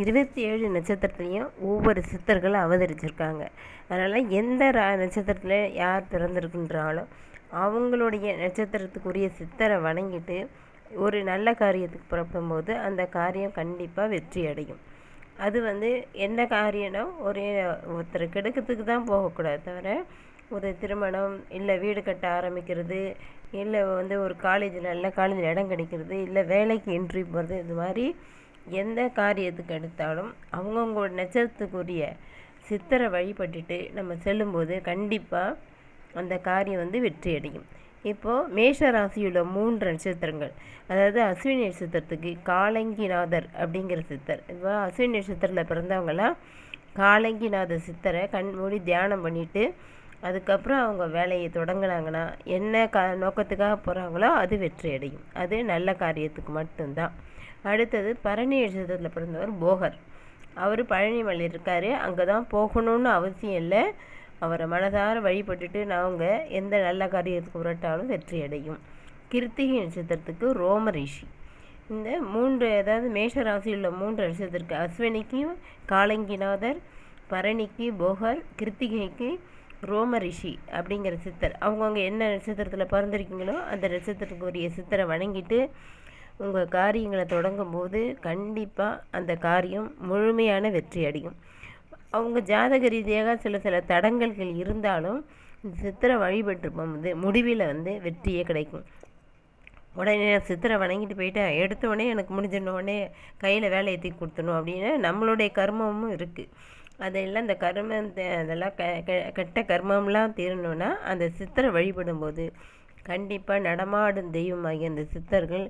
இருபத்தி ஏழு நட்சத்திரத்துலேயும் ஒவ்வொரு சித்தர்கள் அவதரிச்சிருக்காங்க. அதனால் எந்த ரா நட்சத்திரத்தில் யார் பிறந்திருக்குன்றாலும் அவங்களுடைய நட்சத்திரத்துக்குரிய சித்தரை வணங்கிட்டு ஒரு நல்ல காரியத்துக்கு புறப்படும்போது அந்த காரியம் கண்டிப்பாக வெற்றி அடையும். அது வந்து என்ன காரியம்னா ஒரே ஒருத்தர் கெடுக்கிறதுக்கு தான் போகக்கூடாது தவிர ஒரு திருமணம் இல்லை வீடு கட்ட ஆரம்பிக்கிறது இல்லை வந்து ஒரு காலேஜில் நல்ல காலேஜில் இடம் கிடைக்கிறது இல்லை வேலைக்கு என்ட்ரி போகிறது இது மாதிரி எந்த காரியத்துக்கு எடுத்தாலும் அவங்கவுங்களோட நட்சத்திரத்துக்குரிய சித்தரை வழிபட்டுட்டு நம்ம செல்லும்போது கண்டிப்பாக அந்த காரியம் வந்து வெற்றி அடையும். இப்போது மேஷ ராசியுள்ள மூன்று நட்சத்திரங்கள். அதாவது அஸ்வினி நட்சத்திரத்துக்கு காலங்கிநாதர் அப்படிங்கிற சித்தர். இப்போ அஸ்வினி நட்சத்திரத்தில் பிறந்தவங்களாம் காலங்கிநாத சித்தரை கண் மூடி தியானம் பண்ணிவிட்டு அதுக்கப்புறம் அவங்க வேலையை தொடங்கினாங்கன்னா என்ன கா நோக்கத்துக்காக போகிறாங்களோ அது வெற்றி அடையும் அது நல்ல காரியத்துக்கு மட்டும்தான். அடுத்தது பரணி நட்சத்திரத்தில் பிறந்தவர் போகர். அவர் பழனிமலை இருக்கார். அங்கே தான் போகணும்னு அவசியம் இல்லை. அவரை மனதார வழிபட்டுட்டு நாங்கள் எந்த நல்ல காரியத்துக்கு புரட்டாலும் வெற்றி அடையும் கிருத்திகை நட்சத்திரத்துக்கு ரோம ரிஷி. இந்த மூன்று அதாவது மேஷ ராசியில் உள்ள மூன்று நட்சத்திரத்துக்கு அஸ்வினிக்கு காலங்கிநாதர் பரணிக்கு போகர் கிருத்திகைக்கு ரோம ரிஷி அப்படிங்கிற சித்தர். அவங்கவுங்க என்ன நட்சத்திரத்தில் பிறந்திருக்கீங்களோ அந்த நட்சத்திரத்துக்குரிய சித்தரை வணங்கிட்டு உங்கள் காரியங்களை தொடங்கும் போது கண்டிப்பாக அந்த காரியம் முழுமையான வெற்றி அடையும். அவங்க ஜாதக ரீதியாக சில சில தடங்கல்கள் இருந்தாலும் இந்த சித்திரை வழிபட்டு போகும்போது முடிவில் வந்து வெற்றியே கிடைக்கும். உடனே நான் சித்திரை வணங்கிட்டு போயிட்டேன் எடுத்த உடனே எனக்கு முடிஞ்சிடணும் உடனே கையில் வேலையை தூக்கி கொடுத்துடணும் அப்படின்னு நம்மளுடைய கர்மமும் இருக்குது அதையெல்லாம் இந்த கர்ம இந்த அதெல்லாம் க கெட்ட கர்மம்லாம் தீரணும்னா அந்த சித்தரை வழிபடும்போது கண்டிப்பாக நடமாடும் தெய்வமாகிய அந்த சித்தர்கள்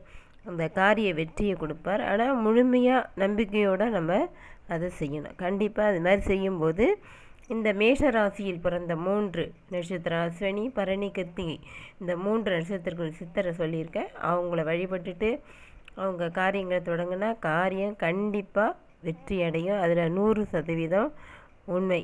அந்த காரிய வெற்றியை கொடுப்பார். ஆனால் முழுமையாக நம்பிக்கையோடு நம்ம அதை செய்யணும். கண்டிப்பாக அது மாதிரி செய்யும்போது இந்த மேஷ ராசியில் பிறந்த மூன்று நட்சத்திரம் அஸ்வினி பரணி கத்திகை இந்த மூன்று நட்சத்திரங்கள் சித்தரை சொல்லியிருக்கேன். அவங்கள வழிபட்டுட்டு அவங்க காரியங்களை தொடங்கினா காரியம் கண்டிப்பாக வெற்றி அடையும் அதில் நூறு சதவீதம் உண்மை.